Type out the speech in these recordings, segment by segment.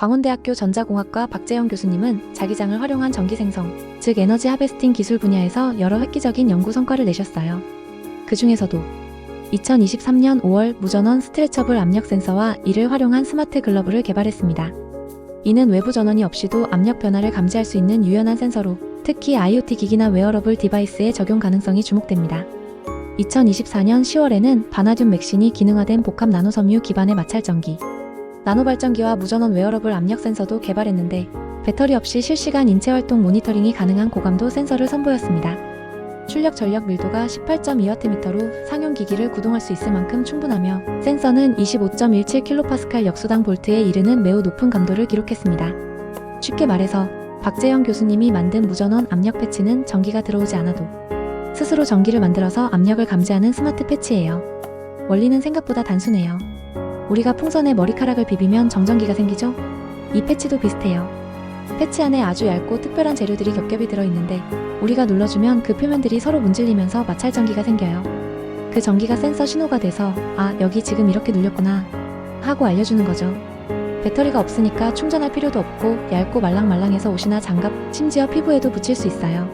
광운대학교 전자공학과 박재영 교수님은 자기장을 활용한 전기 생성, 즉 에너지 하베스팅 기술 분야에서 여러 획기적인 연구 성과를 내셨어요. 그 중에서도 2023년 5월 무전원 스트레처블 압력 센서와 이를 활용한 스마트 글러브를 개발했습니다. 이는 외부 전원이 없이도 압력 변화를 감지할 수 있는 유연한 센서로 특히 IoT 기기나 웨어러블 디바이스에 적용 가능성이 주목됩니다. 2024년 10월에는 바나듐 맥신이 기능화된 복합 나노섬유 기반의 마찰 전기, 나노 발전기와 무전원 웨어러블 압력 센서도 개발했는데 배터리 없이 실시간 인체 활동 모니터링이 가능한 고감도 센서를 선보였습니다. 출력 전력 밀도가 18.2W로 상용 기기를 구동할 수 있을 만큼 충분하며 센서는 25.17kPa 역수당 볼트에 이르는 매우 높은 감도를 기록했습니다. 쉽게 말해서 박재영 교수님이 만든 무전원 압력 패치는 전기가 들어오지 않아도 스스로 전기를 만들어서 압력을 감지하는 스마트 패치예요. 원리는 생각보다 단순해요. 우리가 풍선에 머리카락을 비비면 정전기가 생기죠? 이 패치도 비슷해요. 패치 안에 아주 얇고 특별한 재료들이 겹겹이 들어있는데 우리가 눌러주면 그 표면들이 서로 문질리면서 마찰 전기가 생겨요. 그 전기가 센서 신호가 돼서 아 여기 지금 이렇게 눌렸구나 하고 알려주는 거죠. 배터리가 없으니까 충전할 필요도 없고 얇고 말랑말랑해서 옷이나 장갑, 심지어 피부에도 붙일 수 있어요.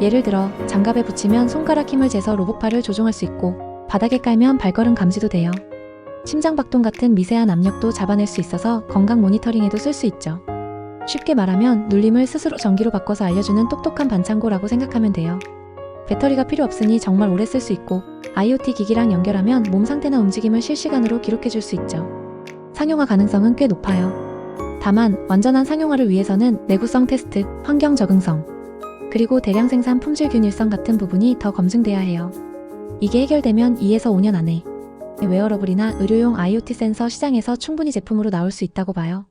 예를 들어 장갑에 붙이면 손가락 힘을 재서 로봇팔을 조종할 수 있고 바닥에 깔면 발걸음 감지도 돼요. 심장박동 같은 미세한 압력도 잡아낼 수 있어서 건강 모니터링에도 쓸 수 있죠. 쉽게 말하면 눌림을 스스로 전기로 바꿔서 알려주는 똑똑한 반창고라고 생각하면 돼요. 배터리가 필요 없으니 정말 오래 쓸 수 있고 IoT 기기랑 연결하면 몸 상태나 움직임을 실시간으로 기록해 줄 수 있죠. 상용화 가능성은 꽤 높아요. 다만 완전한 상용화를 위해서는 내구성 테스트, 환경 적응성, 그리고 대량 생산 품질 균일성 같은 부분이 더 검증돼야 해요. 이게 해결되면 2에서 5년 안에 웨어러블이나 의료용 IoT 센서 시장에서 충분히 제품으로 나올 수 있다고 봐요.